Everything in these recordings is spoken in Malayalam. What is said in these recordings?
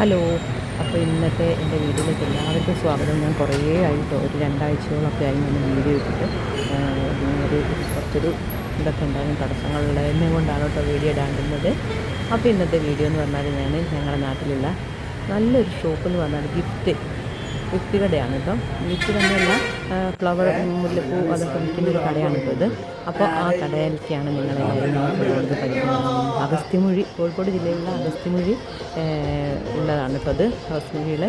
ഹലോ. അപ്പോൾ ഇന്നത്തെ എന്റെ വീട്ടിലേക്ക് എല്ലാവർക്കും സ്വാഗതം. ഞാൻ കുറേ ആയിട്ടോ ഒരു രണ്ടാഴ്ചയോളൊക്കെ ആയി ഞാൻ വീഡിയോ ഇട്ടിട്ട്. ഒരു കുറച്ചൊരു ഇതൊക്കെ ഉണ്ടാകും തടസ്സങ്ങളുള്ള എന്നെ കൊണ്ടാണ് കേട്ടോ വീഡിയോ ഇടാണ്ടുന്നത് അപ്പോൾ ഇന്നത്തെ വീഡിയോ എന്ന് പറഞ്ഞാൽ ഞാൻ ഞങ്ങളുടെ നാട്ടിലുള്ള നല്ലൊരു ഷോപ്പ് എന്ന് പറഞ്ഞാൽ ഗിഫ്റ്റ് ഗിഫ്റ്റ് കടയാണ് കേട്ടോ. ഗിഫ്റ്റ് തന്നെയല്ല ഫ്ലവർ മുല്ലപ്പൂ അതൊക്കെ വിൽക്കുന്ന ഒരു കടയാണ് കേട്ടോ ഇത്. അപ്പോൾ ആ കടയിലേക്കാണ് നിങ്ങളെല്ലാവരും പരിചയം അഗസ്ത്യമൊഴി കോഴിക്കോട് ജില്ലയിലുള്ള അഗസ്ത്യമൊഴി ഉള്ളതാണ് ഇപ്പോൾ അത്. അഗസ്ത്യമൊഴിയിൽ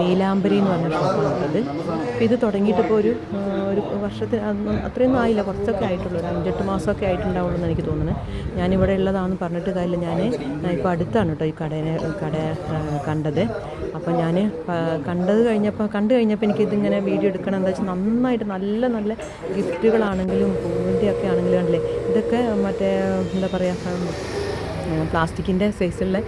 നീലാംബരി എന്ന് പറഞ്ഞ ഷോപ്പാണ് കേട്ടോ ഇത് അപ്പോൾ ഇത് തുടങ്ങിയിട്ട് ഇപ്പോൾ ഒരു ഒരു വർഷത്തിൽ അത്രയൊന്നും ആയില്ല. കുറച്ചൊക്കെ ആയിട്ടുള്ളൂ. ഒരു അഞ്ചെട്ട് മാസമൊക്കെ ആയിട്ടുണ്ടാവുള്ളൂ എന്ന് എനിക്ക് തോന്നുന്നത്. ഞാനിവിടെ ഉള്ളതാണെന്ന് പറഞ്ഞിട്ട് കാര്യമില്ല. ഞാൻ ഇപ്പോൾ അടുത്താണ് കേട്ടോ ഈ കടയെ കട കണ്ടത്. അപ്പോൾ ഞാൻ കണ്ടത് കഴിഞ്ഞപ്പോൾ കണ്ടു കഴിഞ്ഞപ്പോൾ എനിക്കിതിങ്ങനെ വീഡിയോ എടുക്കണം. എന്താ വെച്ചാൽ നന്നായിട്ട് നല്ല നല്ല ഗിഫ്റ്റുകളാണെങ്കിലും പൂവിന്റെ ഒക്കെ ആണെങ്കിലും കണ്ടില്ലേ? ഇതൊക്കെ മറ്റേ എന്താ പറയുക പ്ലാസ്റ്റിക്കിന്റെ സൈസുള്ള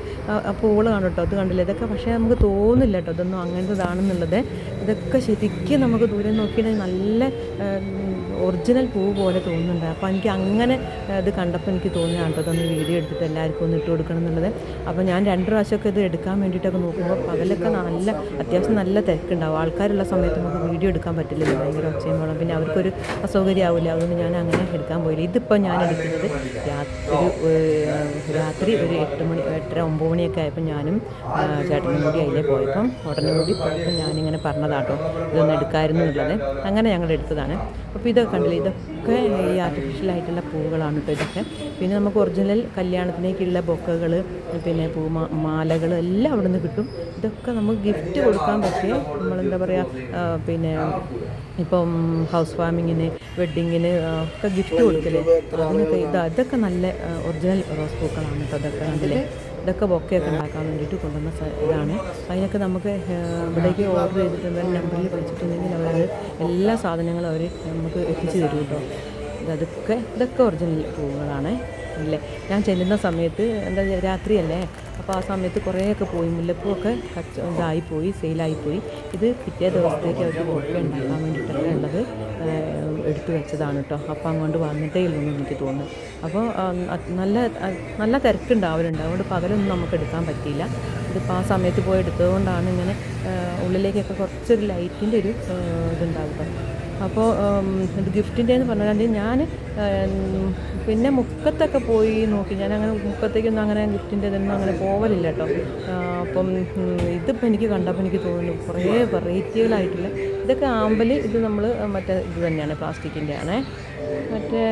പൂൾ കാണും കേട്ടോ. അത് കണ്ടില്ല? ഇതൊക്കെ പക്ഷേ നമുക്ക് തോന്നില്ല കേട്ടോ. ഇതൊന്നും അങ്ങനത്തതാണെന്നുള്ളത്. ഇതൊക്കെ ശരിക്കും നമുക്ക് ദൂരെ നോക്കിയിട്ടുണ്ടെങ്കിൽ നല്ല ഒറിജിനൽ പൂ പോലെ തോന്നുന്നുണ്ട്. അപ്പോൾ എനിക്ക് അങ്ങനെ ഇത് കണ്ടപ്പോൾ എനിക്ക് തോന്നിയാണ് കേട്ടോ. അതൊന്ന് വീഡിയോ എടുത്തിട്ട് എല്ലാവർക്കും ഒന്ന് ഇട്ട് കൊടുക്കണം എന്നുള്ളത്. അപ്പോൾ ഞാൻ രണ്ട് പ്രാവശ്യമൊക്കെ ഇത് എടുക്കാൻ വേണ്ടിയിട്ടൊക്കെ നോക്കുമ്പോൾ പകലൊക്കെ നല്ല അത്യാവശ്യം നല്ല തിരക്കുണ്ടാവും. ആൾക്കാരുള്ള സമയത്ത് നമുക്ക് വീഡിയോ എടുക്കാൻ പറ്റില്ല ഭയങ്കര ഒച്ചയും വേണം പിന്നെ അവർക്കൊരു അസൗകര്യമാവില്ല. അതുകൊണ്ട് ഞാൻ അങ്ങനെ എടുക്കാൻ പോയില്ല. ഇതിപ്പോൾ ഞാൻ എടുക്കുന്നത് രാത്രി രാത്രി ഒരു എട്ട് മണി എട്ടര ഒമ്പത് മണിയൊക്കെ ആയപ്പോൾ ഞാനും ചേട്ടനും കൂടി അതിലേ പോയപ്പം ഉടനെ കൂടി പോയപ്പോൾ ഞാനിങ്ങനെ പറഞ്ഞതാട്ടോ ഇതൊന്നും എടുക്കാമായിരുന്നു എന്നുള്ളത്. അങ്ങനെ ഞങ്ങൾ എടുത്തതാണ്. അപ്പോൾ ഇതൊക്കെ കണ്ടില്ലേ? ഇതൊക്കെ ഈ ആർട്ടിഫിഷ്യൽ ആയിട്ടുള്ള പൂവുകളാണ് കേട്ടോ ഇതൊക്കെ. പിന്നെ നമുക്ക് ഒറിജിനൽ കല്യാണത്തിലേക്കുള്ള ബൊക്കകൾ പിന്നെ പൂ മാലകൾ എല്ലാം അവിടെ നിന്ന് കിട്ടും. ഇതൊക്കെ നമുക്ക് ഗിഫ്റ്റ് കൊടുക്കാൻ പറ്റിയ നമ്മളെന്താ പറയുക പിന്നെ ഇപ്പം ഹൗസ് വാമിങ്ങിന് വെഡ്ഡിങ്ങിന് ഒക്കെ ഗിഫ്റ്റ് കൊടുക്കില്ലേ? അതിനൊക്കെ ഇത് ഇതൊക്കെ നല്ല ഒറിജിനൽ റോസ് പൂക്കളാണ് കേട്ടോ അതൊക്കെ കണ്ടില്ലേ? ഇതൊക്കെ ബൊക്കെയൊക്കെ ഉണ്ടാക്കാൻ വേണ്ടിയിട്ട് കൊണ്ടുവന്ന ഇതാണ്. അതിനൊക്കെ നമുക്ക് ഇവിടേക്ക് ഓർഡർ ചെയ്തിട്ടുണ്ടെങ്കിൽ നമ്പറിൽ വിളിച്ചിട്ടുണ്ടെങ്കിൽ അവർ എല്ലാ സാധനങ്ങളും അവർ നമുക്ക് എത്തിച്ചു തരും കേട്ടോ. ഇതൊക്കെ ഇതൊക്കെ ഒറിജിനൽ പൂവുകളാണ്. അല്ലേ? ഞാൻ ചെല്ലുന്ന സമയത്ത് എന്താ രാത്രിയല്ലേ? അപ്പോൾ ആ സമയത്ത് കുറേയൊക്കെ പോയി. മുല്ലപ്പൂവൊക്കെ കച്ച ഇതായിപ്പോയി സെയിലായിപ്പോയി. ഇത് പിറ്റേ ദിവസത്തേക്ക് അവർ ബൊക്കെ ഉണ്ടാക്കാൻ വേണ്ടിയിട്ടൊക്കെ ഉള്ളത് എടുത്തു വെച്ചതാണ് കേട്ടോ അപ്പം അങ്ങോട്ട് വന്നിട്ടേ ഇല്ലെന്ന് എനിക്ക് തോന്നുന്നു. അപ്പോൾ നല്ല നല്ല തിരക്കുണ്ടാവലുണ്ട് അതുകൊണ്ട് പകലൊന്നും നമുക്ക് എടുക്കാൻ പറ്റിയില്ല. ഇതിപ്പോൾ ആ സമയത്ത് പോയി എടുത്തതുകൊണ്ടാണ് ഇങ്ങനെ ഉള്ളിലേക്കൊക്കെ കുറച്ചൊരു ലൈറ്റിന്റെ ഒരു ഇതുണ്ടാവുക. അപ്പോൾ ഇത് ഗിഫ്റ്റിന്റെ എന്ന് പറഞ്ഞാൽ ഞാൻ പിന്നെ മുക്കത്തൊക്കെ പോയി നോക്കി. ഞാൻ അങ്ങനെ മുക്കത്തേക്കൊന്നും അങ്ങനെ ഗിഫ്റ്റിന്റെ ഇതൊന്നും അങ്ങനെ പോവലില്ല കേട്ടോ അപ്പം ഇതിപ്പോൾ എനിക്ക് കണ്ടപ്പോൾ എനിക്ക് തോന്നുന്നു കുറേ വെറൈറ്റികളായിട്ടുള്ള ഇതൊക്കെ ആമ്പൽ ഇത് നമ്മൾ മറ്റേ ഇത് തന്നെയാണ് പ്ലാസ്റ്റിക്കിന്റെ ആണേ മറ്റേ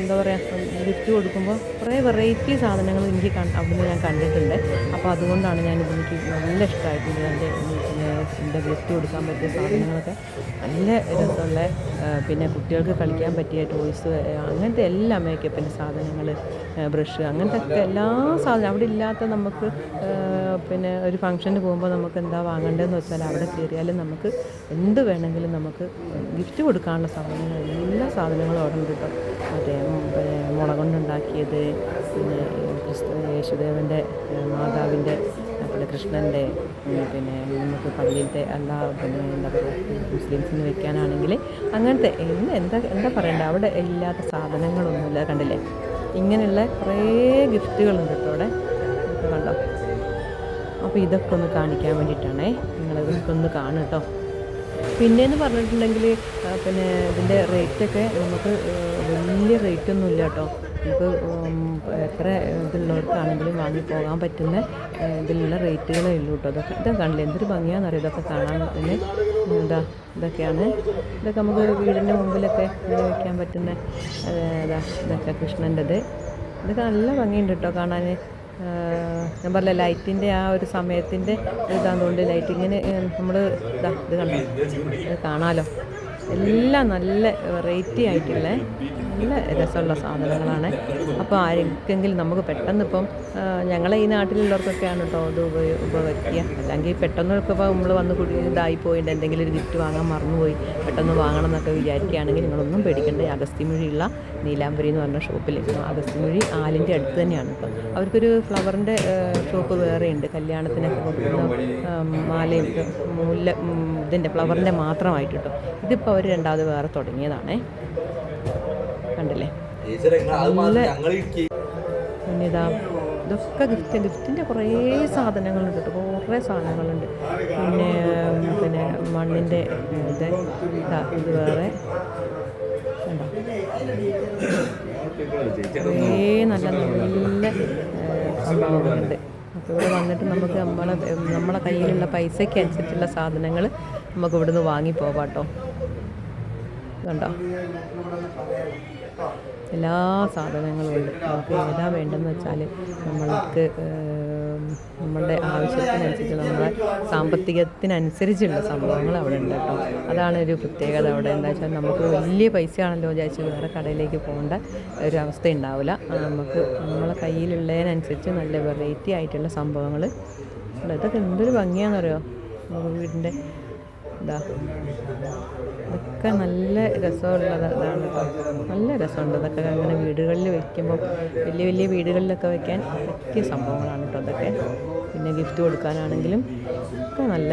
എന്താ പറയുക ഗിഫ്റ്റ് കൊടുക്കുമ്പോൾ കുറേ വെറൈറ്റി സാധനങ്ങൾ എനിക്ക് അവിടുന്ന് ഞാൻ കണ്ടിട്ടുണ്ട്. അപ്പോൾ അതുകൊണ്ടാണ് ഞാൻ എനിക്ക് നല്ല ഇഷ്ടമായിട്ടുണ്ട്. എന്റെ എന്റെ ഗിഫ്റ്റ് കൊടുക്കാൻ പറ്റിയ സാധനങ്ങളൊക്കെ നല്ല രസമുള്ള പിന്നെ കുട്ടികൾക്ക് കളിക്കാൻ പറ്റിയ ടോയ്സ് അങ്ങനത്തെ എല്ലാ മേക്കപ്പിന്റെ സാധനങ്ങൾ ബ്രഷ് അങ്ങനത്തെ എല്ലാ സാധനം. അവിടെ ഇല്ലാത്ത നമുക്ക് പിന്നെ ഒരു ഫംഗ്ഷന് പോകുമ്പോൾ നമുക്ക് എന്താ വാങ്ങേണ്ടതെന്ന് വെച്ചാൽ അവിടെ കയറിയാലും നമുക്ക് എന്ത് വേണമെങ്കിലും നമുക്ക് ഗിഫ്റ്റ് കൊടുക്കാനുള്ള സാധനങ്ങൾ എല്ലാ സാധനങ്ങളും അവിടെ കേട്ടോ മറ്റേ പിന്നെ കൊണ്ടുണ്ടാക്കിയത് പിന്നെ ക്രിസ്തു യേശുദേവന്റെ മാതാവിന്റെ അതുപോലെ കൃഷ്ണന്റെ പിന്നെ നമുക്ക് പള്ളിയിലത്തെ എല്ലാ പിന്നെ എന്താ പറയുക മുസ്ലിംസിന് വെക്കാനാണെങ്കിൽ അങ്ങനത്തെ ഇന്ന് എന്താ എന്താ പറയണ്ടേ? അവിടെ ഇല്ലാത്ത സാധനങ്ങളൊന്നുമില്ല. കണ്ടില്ലേ? ഇങ്ങനെയുള്ള കുറേ ഗിഫ്റ്റുകളുണ്ട് കേട്ടോ അവിടെ. കണ്ടോ? അപ്പോൾ ഇതൊക്കെ ഒന്ന് കാണിക്കാൻ വേണ്ടിയിട്ടാണേ. നിങ്ങളിതൊക്കെ ഒന്ന് കാണും കേട്ടോ. പിന്നെയെന്ന് പറഞ്ഞിട്ടുണ്ടെങ്കിൽ പിന്നെ ഇതിന്റെ റേറ്റൊക്കെ നമുക്ക് വലിയ റേറ്റൊന്നും ഇല്ല കേട്ടോ. നമുക്ക് എത്ര ഇതുള്ളവർക്കാണെങ്കിലും വാങ്ങി പോകാൻ പറ്റുന്ന ഇതിലുള്ള റേറ്റുകളേ ഉള്ളൂ കേട്ടോ. അതൊക്കെ ഇതൊക്കെ കാണില്ല എന്തൊരു ഭംഗിയാണെന്നറിയോ ഇതൊക്കെ കാണാൻ തന്നെ എന്താ ഇതൊക്കെയാണ്. ഇതൊക്കെ നമുക്ക് വീടിന്റെ മുമ്പിലൊക്കെ വയ്ക്കാൻ പറ്റുന്ന ഇതാ ഇതൊക്കെ കൃഷ്ണന്റെത് ഇതൊക്കെ നല്ല ഭംഗിയുണ്ട് കേട്ടോ കാണാൻ ഞാൻ പറഞ്ഞ ലൈറ്റിന്റെ ആ ഒരു സമയത്തിന്റെ ഇതാകുകൊണ്ട് ലൈറ്റിങ്ങിന് നമ്മൾ ഇതാ ഇത് കണ്ടോ? കാണാമല്ലോ എല്ലാം നല്ല വെറൈറ്റി ആയിട്ടുള്ള നല്ല രസമുള്ള സാധനങ്ങളാണ്. അപ്പോൾ ആർക്കെങ്കിലും നമുക്ക് പെട്ടെന്ന് ഇപ്പം ഞങ്ങളെ ഈ നാട്ടിലുള്ളവർക്കൊക്കെയാണ് കേട്ടോ അത് ഉപയോ ഉപകരിക്കുക അല്ലെങ്കിൽ പെട്ടെന്നൊക്കെ ഇപ്പോൾ നമ്മൾ വന്ന് കുടി ഇതായി പോയിട്ട് എന്തെങ്കിലും ഒരു ഗിഫ്റ്റ് വാങ്ങാൻ മറന്നുപോയി പെട്ടെന്ന് വാങ്ങണം എന്നൊക്കെ വിചാരിക്കുകയാണെങ്കിൽ നിങ്ങളൊന്നും പേടിക്കേണ്ട. അഗസ്തിമൊഴിയുള്ള നീലാംബരി എന്ന് പറഞ്ഞ ഷോപ്പിൽ അഗസ്തിമൊഴി ആലിന്റെ അടുത്ത് തന്നെയാണ് ഇപ്പം അവർക്കൊരു ഫ്ലവറിന്റെ ഷോപ്പ് വേറെ ഉണ്ട്. കല്യാണത്തിനൊക്കെ കൊടുക്കുന്ന മാലയും മുല്ല ഇതിന്റെ ഫ്ലവറിന്റെ മാത്രമായിട്ട് കേട്ടോ ഇതിപ്പോൾ അവർ രണ്ടാമത് വേറെ തുടങ്ങിയതാണേ. കണ്ടില്ലേ? ടീച്ചറെ നിങ്ങൾ അത് മാത്രം ഞങ്ങൾ പിന്നെ ഇതാ ഇതൊക്കെ ഗിഫ്റ്റ് ഗിഫ്റ്റിന്റെ കുറേ സാധനങ്ങളുണ്ട് കേട്ടോ. കുറേ സാധനങ്ങളുണ്ട്. പിന്നെ പിന്നെ മണ്ണിന്റെ ഇത് ഇത് വേറെ. കുറേ നല്ല നല്ല സംഭവങ്ങളുണ്ട്. അപ്പോൾ ഇവിടെ വന്നിട്ട് നമുക്ക് നമ്മളെ നമ്മളെ കയ്യിലുള്ള പൈസയ്ക്ക് അനുസരിച്ചുള്ള സാധനങ്ങൾ നമുക്ക് ഇവിടുന്ന് വാങ്ങി പോവാം കേട്ടോ കണ്ടോ എല്ലാ സാധനങ്ങളും ഉണ്ട്. നമുക്ക് ഏതാ വേണ്ടതെന്ന് വെച്ചാൽ നമ്മൾക്ക് നമ്മളുടെ ആവശ്യത്തിനനുസരിച്ച് നമ്മുടെ സാമ്പത്തികത്തിനനുസരിച്ചുള്ള സംഭവങ്ങൾ അവിടെ ഉണ്ട് കേട്ടോ. അതാണ് ഒരു പ്രത്യേകത അവിടെ. എന്താ വെച്ചാൽ നമുക്ക് വലിയ പൈസയാണല്ലോ വിചാരിച്ച് വേറെ കടയിലേക്ക് പോകേണ്ട ഒരു അവസ്ഥ ഉണ്ടാവില്ല. നമുക്ക് നമ്മളെ കയ്യിലുള്ളതിനനുസരിച്ച് നല്ല വെറൈറ്റി ആയിട്ടുള്ള സംഭവങ്ങൾ ഇതൊക്കെ എന്തൊരു ഭംഗിയാണെന്നറിയോ? വീടിന്റെ ഇതാ ഇതൊക്കെ നല്ല രസമുള്ളത് അതാണ് നല്ല രസമുണ്ട്. അതൊക്കെ അങ്ങനെ വീടുകളിൽ വയ്ക്കുമ്പോൾ വലിയ വലിയ വീടുകളിലൊക്കെ വയ്ക്കാൻ പറ്റിയ സംഭവങ്ങളാണ് കേട്ടോ അതൊക്കെ. പിന്നെ ഗിഫ്റ്റ് കൊടുക്കാനാണെങ്കിലും ഒക്കെ നല്ല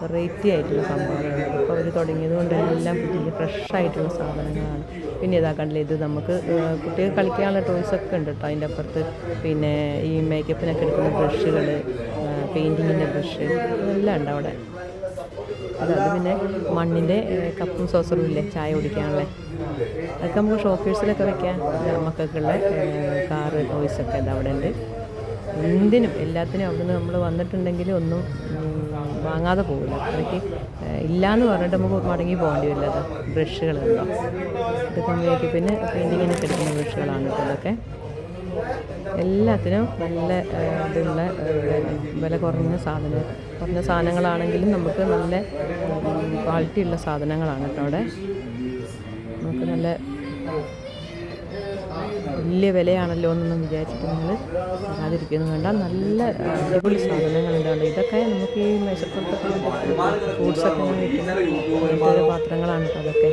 വെറൈറ്റി ആയിട്ടുള്ള സംഭവങ്ങളാണ്. ഇപ്പോൾ അവർ തുടങ്ങിയത് കൊണ്ട് എല്ലാം പുതിയ ഫ്രഷ് ആയിട്ടുള്ള സാധനങ്ങളാണ്. പിന്നെ ഇതാ കണ്ടില്ലേ ഇത് നമുക്ക് കുട്ടികൾ കളിക്കാനുള്ള ടോയ്സൊക്കെ ഉണ്ട് കേട്ടോ അതിന്റെ അപ്പുറത്ത്. പിന്നെ ഈ മേക്കപ്പിനൊക്കെ എടുക്കുന്ന ബ്രഷുകൾ പെയിന്റിങ്ങിന്റെ ബ്രഷ് ഇതെല്ലാം ഉണ്ട് അവിടെ. അത് അത് പിന്നെ മണ്ണിന്റെ കപ്പും സോസറും ഇല്ലേ ചായ കുടിക്കാനുള്ള. അതൊക്കെ നമുക്ക് ഷോക്കേഴ്സിലൊക്കെ വെക്കാം. മക്കൾക്കുള്ള കാർ കാറ് ടോയ്സൊക്കെ ഉണ്ട് അവിടെ ഉണ്ട്. എന്തിനും എല്ലാത്തിനും അവിടുന്ന് നമ്മൾ വന്നിട്ടുണ്ടെങ്കിൽ ഒന്നും വാങ്ങാതെ പോകില്ല അത്രയ്ക്ക് ഇല്ലയെന്ന് പറഞ്ഞിട്ട് നമുക്ക് മടങ്ങി പോകേണ്ടി വരില്ല ബ്രഷുകൾ കേട്ടോ ഇതൊക്കെ പിന്നെ പെയിന്റിങ്ങിന് കിടക്കുന്ന ബ്രഷുകളാണ് ഇതൊക്കെ. എല്ലാത്തിനും നല്ല ഇതുള്ള വില കുറഞ്ഞ സാധനം കുറഞ്ഞ സാധനങ്ങളാണെങ്കിലും നമുക്ക് നല്ല ക്വാളിറ്റി ഉള്ള സാധനങ്ങളാണ് കേട്ടോ അവിടെ. നമുക്ക് നല്ല വലിയ വിലയാണല്ലോ എന്നൊന്നും വിചാരിച്ചിട്ട് നിങ്ങൾ വരാതിരിക്കുന്നു വേണ്ട. നല്ല അടിപൊളി സാധനങ്ങളുണ്ട് ഇതൊക്കെ നമുക്ക് ഈ മേശപ്പുറത്തൊക്കെ ഫ്രൂട്ട്സൊക്കെ കിട്ടുന്ന അങ്ങനത്തെ പാത്രങ്ങളാണ് അതൊക്കെ.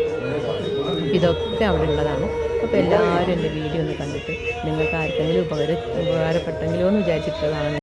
ഇതൊക്കെ അവിടെ ഉള്ളതാണ്. അപ്പോൾ എല്ലാവരും എന്റെ വീഡിയോ ഒന്ന് കണ്ടിട്ട് നിങ്ങൾക്ക് ആർക്കെങ്കിലും ഉപകാര ഉപകാരപ്പെട്ടെങ്കിലോ എന്ന് വിചാരിച്ചിട്ടതാണ്.